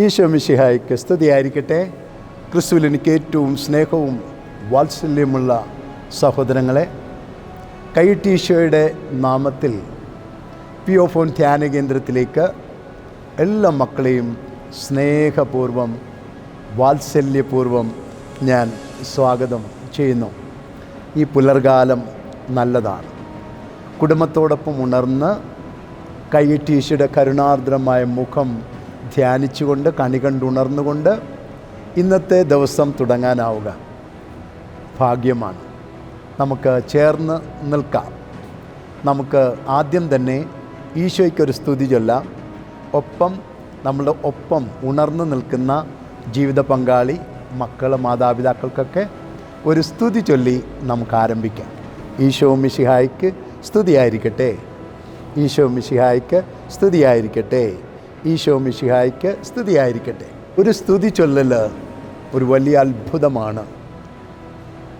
ഈശോ മിശിഹായ്ക്ക് സ്തുതിയായിരിക്കട്ടെ. ക്രിസ്തുവിൽ എനിക്ക് ഏറ്റവും സ്നേഹവും വാത്സല്യമുള്ള സഹോദരങ്ങളെ കൈട്ടീശോയുടെ നാമത്തിൽ പി ഒ ഫോൺ ധ്യാന കേന്ദ്രത്തിലേക്ക് എല്ലാ മക്കളെയും സ്നേഹപൂർവം വാത്സല്യപൂർവം ഞാൻ സ്വാഗതം ചെയ്യുന്നു. ഈ പുലർകാലം നല്ലതാണ്. കുടുംബത്തോടൊപ്പം ഉണർന്ന് കൈയ്യറ്റീശയുടെ കരുണാർദ്രമായ മുഖം ധ്യാനിച്ചുകൊണ്ട് കണി കണ്ടുണർന്നുകൊണ്ട് ഇന്നത്തെ ദിവസം തുടങ്ങാനാവുക. ഭാഗ്യമാണ്. നമുക്ക് ചേർന്ന് നിൽക്കാം. നമുക്ക് ആദ്യം തന്നെ ഈശോയ്ക്കൊരു സ്തുതി ചൊല്ലാം. ഒപ്പം നമ്മളുടെ ഒപ്പം ഉണർന്നു നിൽക്കുന്ന ജീവിത പങ്കാളി മക്കൾ മാതാപിതാക്കൾക്കൊക്കെ ഒരു സ്തുതി ചൊല്ലി നമുക്ക് ആരംഭിക്കാം. ഈശോ മിശിഹായ്ക്ക് സ്തുതിയായിരിക്കട്ടെ. ഈശോ മിശിഹായ്ക്ക് സ്തുതിയായിരിക്കട്ടെ. ഈശോ മിഷിഹായ്ക്ക് സ്തുതിയായിരിക്കട്ടെ. ഒരു സ്തുതി ചൊല്ലൽ ഒരു വലിയ അത്ഭുതമാണ്.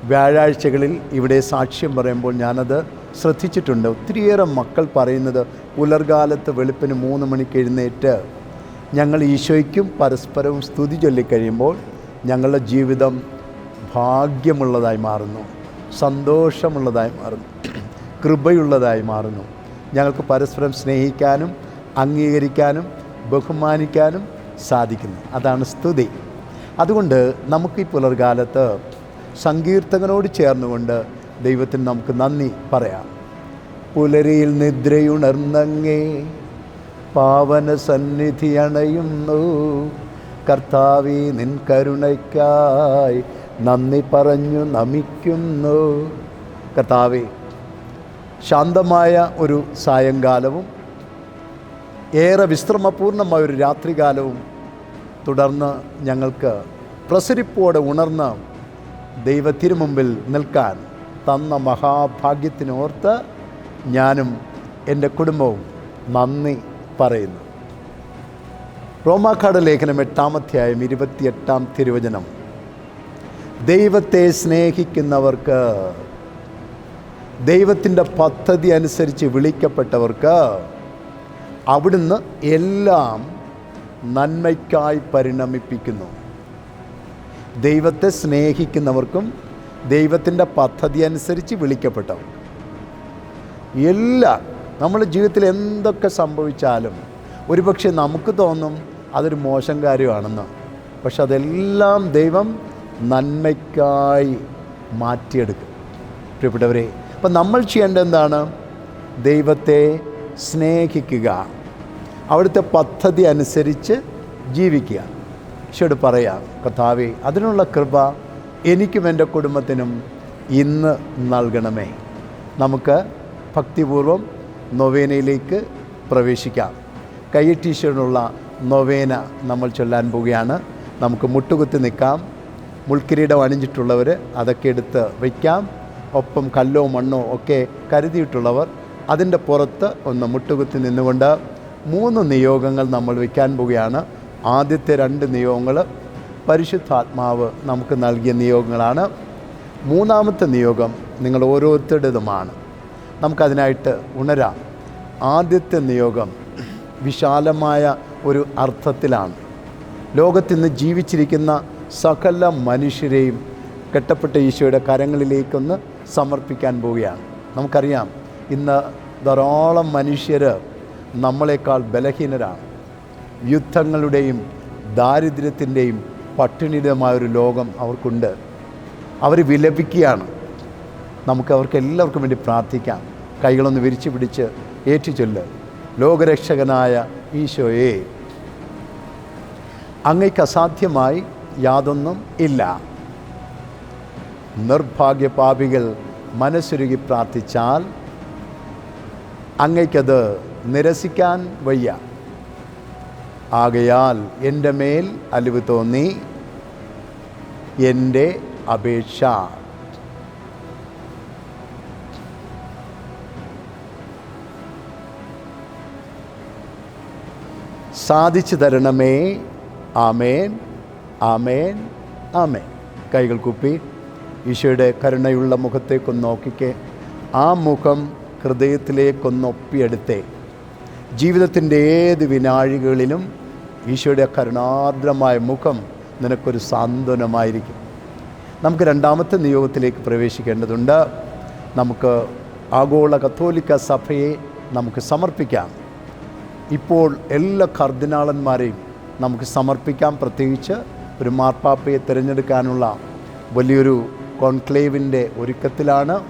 വ്യാഴാഴ്ചകളിൽ ഇവിടെ സാക്ഷ്യം പറയുമ്പോൾ ഞാനത് ശ്രദ്ധിച്ചിട്ടുണ്ട്. ഒത്തിരിയേറെ മക്കൾ പറയുന്നത് പുലർകാലത്ത് വെളുപ്പിന് മൂന്ന് മണിക്ക് എഴുന്നേറ്റ് ഞങ്ങൾ ഈശോയ്ക്കും പരസ്പരവും സ്തുതി ചൊല്ലിക്കഴിയുമ്പോൾ ഞങ്ങളുടെ ജീവിതം ഭാഗ്യമുള്ളതായി മാറുന്നു. സന്തോഷമുള്ളതായി മാറുന്നു. കൃപയുള്ളതായി മാറുന്നു. ഞങ്ങൾക്ക് പരസ്പരം സ്നേഹിക്കാനും അംഗീകരിക്കാനും ബഹുമാനിക്കാനും സാധിക്കുന്നു. അതാണ് സ്തുതി. അതുകൊണ്ട് നമുക്ക് ഈ പുലർകാലത്ത് സങ്കീർത്തകനോട് ചേർന്നുകൊണ്ട് ദൈവത്തിന് നമുക്ക് നന്ദി പറയാം. പുലരിയിൽ നിദ്രയുണർന്നങ്ങേ പാവന സന്നിധി അണയുന്നു. കർത്താവി നിൻ കരുണയ്ക്കായി നന്ദി പറഞ്ഞു നമിക്കുന്നു. കർത്താവേ ശാന്തമായ ഒരു സായങ്കാലവും ഏറെ വിശ്രമപൂർണമായ ഒരു രാത്രികാലവും തുടർന്ന് ഞങ്ങൾക്ക് പ്രസരിപ്പോടെ ഉണർന്ന് ദൈവത്തിനു നിൽക്കാൻ തന്ന മഹാഭാഗ്യത്തിനോർത്ത് ഞാനും എന്റെ കുടുംബവും നന്ദി പറയുന്നു. റോമാക്കാട് ലേഖനം എട്ടാമധ്യായം ഇരുപത്തിയെട്ടാം തിരുവചനം. ദൈവത്തെ സ്നേഹിക്കുന്നവർക്ക് ദൈവത്തിന്റെ പദ്ധതി അനുസരിച്ച് വിളിക്കപ്പെട്ടവർക്ക് അവിടുന്ന് എല്ലാം നന്മയ്ക്കായി പരിണമിപ്പിക്കുന്നു. ദൈവത്തെ സ്നേഹിക്കുന്നവർക്കും ദൈവത്തിന്റെ പദ്ധതി അനുസരിച്ച് വിളിക്കപ്പെട്ടവർ. എല്ലാം നമ്മുടെ ജീവിതത്തിൽ എന്തൊക്കെ സംഭവിച്ചാലും ഒരുപക്ഷെ നമുക്ക് തോന്നും അതൊരു മോശം കാര്യമാണെന്ന്. പക്ഷെ അതെല്ലാം ദൈവം നന്മയ്ക്കായി മാറ്റിയെടുക്കും. പ്രിയപ്പെട്ടവരെ അപ്പം നമ്മൾ ചെയ്യേണ്ടത് എന്താണ്? ദൈവത്തെ സ്നേഹിക്കുക. അവിടുത്തെ പദ്ധതി അനുസരിച്ച് ജീവിക്കുക. ഈശോട് പറയാം കഥാവി അതിനുള്ള കൃപ എനിക്കും എന്റെ കുടുംബത്തിനും ഇന്ന് നൽകണമേ. നമുക്ക് ഭക്തിപൂർവം നൊവേനയിലേക്ക് പ്രവേശിക്കാം. കയ്യറ്റീശ്വരനുള്ള നൊവേന നമ്മൾ ചൊല്ലാൻ പോവുകയാണ്. നമുക്ക് മുട്ടുകുത്തി നിൽക്കാം. മുൾക്കിരീടം അണിഞ്ഞിട്ടുള്ളവർ അതൊക്കെ എടുത്ത് വയ്ക്കാം. ഒപ്പം കല്ലോ മണ്ണോ ഒക്കെ കരുതിയിട്ടുള്ളവർ അതിന്റെ പുറത്ത് ഒന്ന് മുട്ടുകുത്തി നിന്നുകൊണ്ട് മൂന്ന് നിയോഗങ്ങൾ നമ്മൾ വയ്ക്കാൻ പോവുകയാണ്. ആദ്യത്തെ രണ്ട് നിയോഗങ്ങൾ പരിശുദ്ധാത്മാവ് നമുക്ക് നൽകിയ നിയോഗങ്ങളാണ്. മൂന്നാമത്തെ നിയോഗം നിങ്ങൾ ഓരോരുത്തരുടേതുമാണ്. നമുക്കതിനായിട്ട് ഉണരാം. ആദ്യത്തെ നിയോഗം വിശാലമായ ഒരു അർത്ഥത്തിലാണ്. ലോകത്തിന്ന് ജീവിച്ചിരിക്കുന്ന സകല മനുഷ്യരെയും കെട്ടപ്പെട്ട ഈശോയുടെ കരങ്ങളിലേക്കൊന്ന് സമർപ്പിക്കാൻ പോവുകയാണ്. നമുക്കറിയാം ഇന്ന് ധാരാളം മനുഷ്യർ നമ്മളെക്കാൾ ബലഹീനരാണ്. യുദ്ധങ്ങളുടെയും ദാരിദ്ര്യത്തിന്റെയും പട്ടിണിയുടെയുമായൊരു ലോകം അവർക്കുണ്ട്. അവർ വിലപിക്കുകയാണ്. നമുക്ക് അവർക്ക് എല്ലാവർക്കും വേണ്ടി പ്രാർത്ഥിക്കാം. കൈകളൊന്ന് വിരിച്ചു പിടിച്ച് ഏറ്റുചൊല്ല്. ലോകരക്ഷകനായ ഈശോയെ അങ്ങയ്ക്ക് അസാധ്യമായി യാതൊന്നും ഇല്ല. നിർഭാഗ്യ പാപികൾ മനസ്സുരുകി പ്രാർത്ഥിച്ചാൽ അങ്ങയ്ക്കത് നിരസിക്കാൻ വയ്യ. ആകയാൽ എന്റെ മേൽ അലിവ് തോന്നി എന്റെ അപേക്ഷ. സാധിച്ചു തരണമേ. ആമേൻ ആമേൻ ആമേൻ. കൈകൾ കുപ്പി. ഈശോയുടെ കരുണയുള്ള മുഖത്തേക്കൊന്ന് നോക്കിക്കേ. ആ മുഖം ഹൃദയത്തിലേക്കൊന്നൊപ്പിയെടുത്തേ. ജീവിതത്തിന്റെ ഏത് വിനാഴികളിലും ഈശോയുടെ കരുണാർദ്രമായ മുഖം നിനക്കൊരു സാന്ത്വനമായിരിക്കും. നമുക്ക് രണ്ടാമത്തെ നിയോഗത്തിലേക്ക് പ്രവേശിക്കേണ്ടതുണ്ട്. നമുക്ക് ആഗോള കത്തോലിക്ക സഭയെ നമുക്ക് സമർപ്പിക്കാം. ഇപ്പോൾ എല്ലാ കർദിനാളന്മാരെയും നമുക്ക് സമർപ്പിക്കാം. പ്രത്യേകിച്ച് ഒരു മാർപ്പാപ്പയെ തിരഞ്ഞെടുക്കാനുള്ള വലിയൊരു കോൺക്ലേവിന്റെ ഒരുക്കത്തിലാണ്.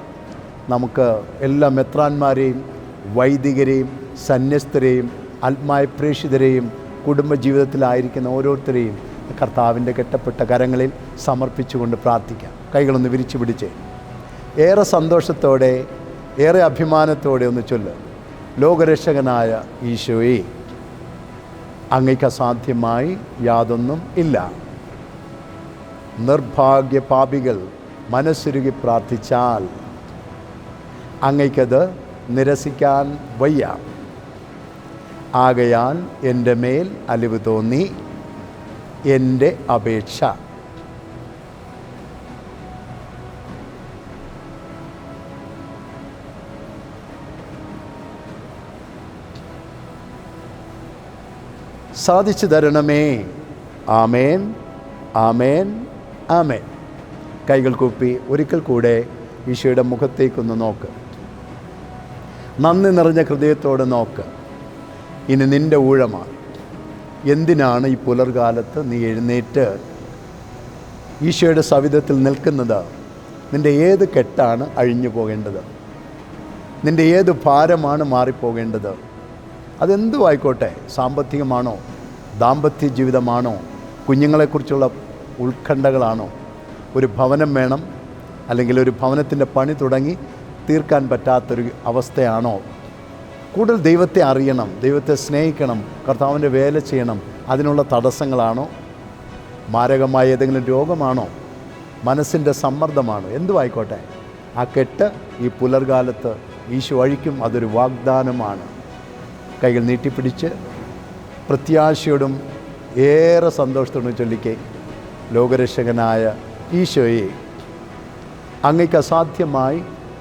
നമുക്ക് എല്ലാ മെത്രാന്മാരെയും വൈദികരെയും സന്യസ്തരെയും ആത്മായ പ്രേക്ഷിതരെയും കുടുംബജീവിതത്തിലായിരിക്കുന്ന ഓരോരുത്തരെയും കർത്താവിന്റെ കെട്ടപ്പെട്ട കരങ്ങളിൽ സമർപ്പിച്ചുകൊണ്ട് പ്രാർത്ഥിക്കാം. കൈകളൊന്ന് വിരിച്ചു പിടിച്ച്. ഏറെ സന്തോഷത്തോടെ ഏറെ അഭിമാനത്തോടെ ഒന്ന് ചൊല്ല്. ലോകരക്ഷകനായ ഈശോയെ അങ്ങയ്ക്ക് അസാധ്യമായി യാതൊന്നും ഇല്ല. നിർഭാഗ്യ പാപികൾ മനസ്സുരുകി പ്രാർത്ഥിച്ചാൽ അങ്ങയ്ക്കത് നിരസിക്കാൻ വയ്യ. ആകയാൽ എന്റെ മേൽ അലിവ് തോന്നി എന്റെ അപേക്ഷ. സാധിച്ചു തരണമേ. ആമേൻ ആമേൻ ആമേൻ. കൈകൾ കൂപ്പി ഒരിക്കൽ കൂടെ ഈശോയുടെ മുഖത്തേക്കൊന്ന് നോക്ക്. നന്ദി നിറഞ്ഞ ഹൃദയത്തോടെ നോക്ക്. ഇനി നിന്റെ ഊഴമാണ്. എന്തിനാണ് ഈ പുലർകാലത്ത് നീ എഴുന്നേറ്റ്? ഈശോയുടെ സവിധത്തിൽ നിൽക്കുന്നത് നിന്റെ ഏത് കെട്ടാണ് അഴിഞ്ഞു പോകേണ്ടത്? നിന്റെ ഏത് ഭാരമാണ് മാറിപ്പോകേണ്ടത്? അതെന്തും ആയിക്കോട്ടെ സാമ്പത്തികമാണോ? ദാമ്പത്യ ജീവിതമാണോ? കുഞ്ഞുങ്ങളെക്കുറിച്ചുള്ള ഉത്കണ്ഠകളാണോ? ഒരു ഭവനം വേണം അല്ലെങ്കിൽ ഒരു ഭവനത്തിന്റെ പണി തുടങ്ങി തീർക്കാൻ പറ്റാത്തൊരു അവസ്ഥയാണോ? കൂടുതൽ ദൈവത്തെ അറിയണം ദൈവത്തെ സ്നേഹിക്കണം കർത്താവിന്റെ വേല ചെയ്യണം അതിനുള്ള തടസ്സങ്ങളാണോ? മാരകമായ ഏതെങ്കിലും രോഗമാണോ? മനസ്സിന്റെ സമ്മർദ്ദമാണോ? എന്തുമായിക്കോട്ടെ ആ കെട്ട് ഈ പുലർകാലത്ത് ഈശോ അഴിക്കും അതൊരു വാഗ്ദാനമാണ്. കൈകൾ നീട്ടിപ്പിടിച്ച് പ്രത്യാശയോടും ഏറെ സന്തോഷത്തോടും ചൊല്ലിക്കേ ലോകരക്ഷകനായ ഈശോയെ. അങ്ങയ്ക്ക് അസാധ്യമായി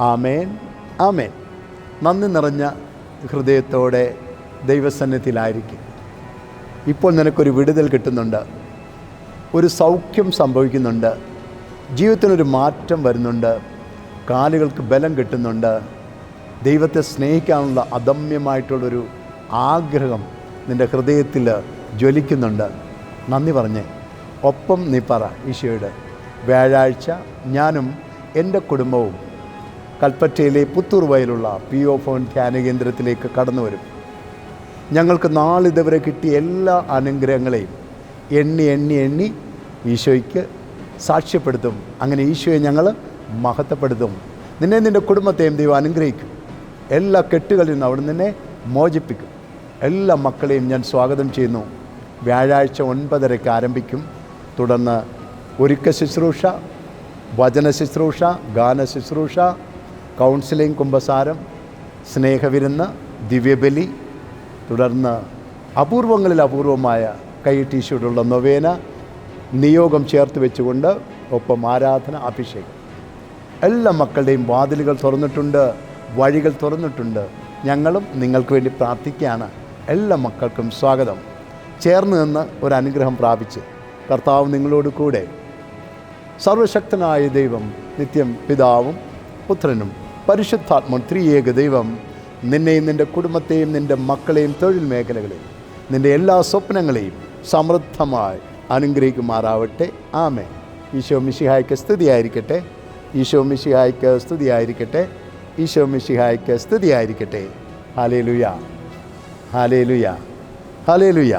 ആമേൻ. ആമേൻ. നന്ദി നിറഞ്ഞ ഹൃദയത്തോടെ ദൈവസന്നിധിയിലായിരിക്കും. ഇപ്പോൾ നിനക്കൊരു വിടുതൽ കിട്ടുന്നുണ്ട്. ഒരു സൗഖ്യം സംഭവിക്കുന്നുണ്ട്. ജീവിതത്തിനൊരു മാറ്റം വരുന്നുണ്ട്. കാലുകൾക്ക് ബലം കിട്ടുന്നുണ്ട്. ദൈവത്തെ സ്നേഹിക്കാനുള്ള അദമ്യമായിട്ടുള്ളൊരു ആഗ്രഹം നിന്റെ ഹൃദയത്തിൽ ജ്വലിക്കുന്നുണ്ട്. നന്ദി പറഞ്ഞേ. ഒപ്പം നീ പറ ഈശോയുടെ. വ്യാഴാഴ്ച ഞാനും എന്റെ കുടുംബവും കൽപ്പറ്റയിലെ പുത്തൂർ വയലുള്ള പി ഒ ഫോൺ ധ്യാന കേന്ദ്രത്തിലേക്ക് കടന്നു വരും. ഞങ്ങൾക്ക് നാളിതുവരെ കിട്ടിയ എല്ലാ അനുഗ്രഹങ്ങളെയും എണ്ണി എണ്ണി എണ്ണി ഈശോയ്ക്ക് സാക്ഷ്യപ്പെടുത്തും. അങ്ങനെ ഈശോയെ ഞങ്ങൾ മഹത്വപ്പെടുത്തും. നിന്നെ നിന്റെ കുടുംബത്തെയും ദൈവം അനുഗ്രഹിക്കും. എല്ലാ കെട്ടുകളിൽ നിന്ന് അവിടെ നിന്നെ മോചിപ്പിക്കും. എല്ലാ മക്കളെയും ഞാൻ സ്വാഗതം ചെയ്യുന്നു. വ്യാഴാഴ്ച ഒൻപതരയ്ക്ക് ആരംഭിക്കും. തുടർന്ന് ഒരുക്ക ശുശ്രൂഷ വചന ശുശ്രൂഷ ഗാന ശുശ്രൂഷ കൗൺസിലിംഗ് കുംഭസാരം സ്നേഹവിരുന്ന് ദിവ്യബലി തുടർന്ന് അപൂർവങ്ങളിൽ അപൂർവമായ കൈ ടീഷർട്ടുള്ള നൊവേന നിയോഗം ചേർത്ത് വെച്ചുകൊണ്ട് ഒപ്പം ആരാധന അഭിഷേകം. എല്ലാ മക്കളുടെയും വാതിലുകൾ തുറന്നിട്ടുണ്ട് വഴികൾ തുറന്നിട്ടുണ്ട്. ഞങ്ങളും നിങ്ങൾക്ക് വേണ്ടി പ്രാർത്ഥിക്കുകയാണ്. എല്ലാ മക്കൾക്കും സ്വാഗതം. ചേർന്ന് നിന്ന് ഒരു അനുഗ്രഹം പ്രാപിച്ച് കർത്താവ് നിങ്ങളോട് കൂടെ. സർവശക്തനായ ദൈവം നിത്യം പിതാവും പുത്രനും പരിശുദ്ധാത്മൻ ത്രിയേക ദൈവം നിന്നെയും നിന്റെ കുടുംബത്തെയും നിന്റെ മക്കളെയും തൊഴിൽ മേഖലകളെയും നിന്റെ എല്ലാ സ്വപ്നങ്ങളെയും സമൃദ്ധമായി അനുഗ്രഹിക്കുമാറാവട്ടെ. ആമേ ഈശോ മിശിഹായ്ക്ക് സ്തുതിയായിരിക്കട്ടെ. ഈശോ മിശിഹായ്ക്ക് സ്തുതിയായിരിക്കട്ടെ. ഈശോ മിശിഹായ്ക്ക് സ്തുതിയായിരിക്കട്ടെ. ഹാലേ ലുയാ ഹാലേ ലുയാ ഹാലേ ലുയ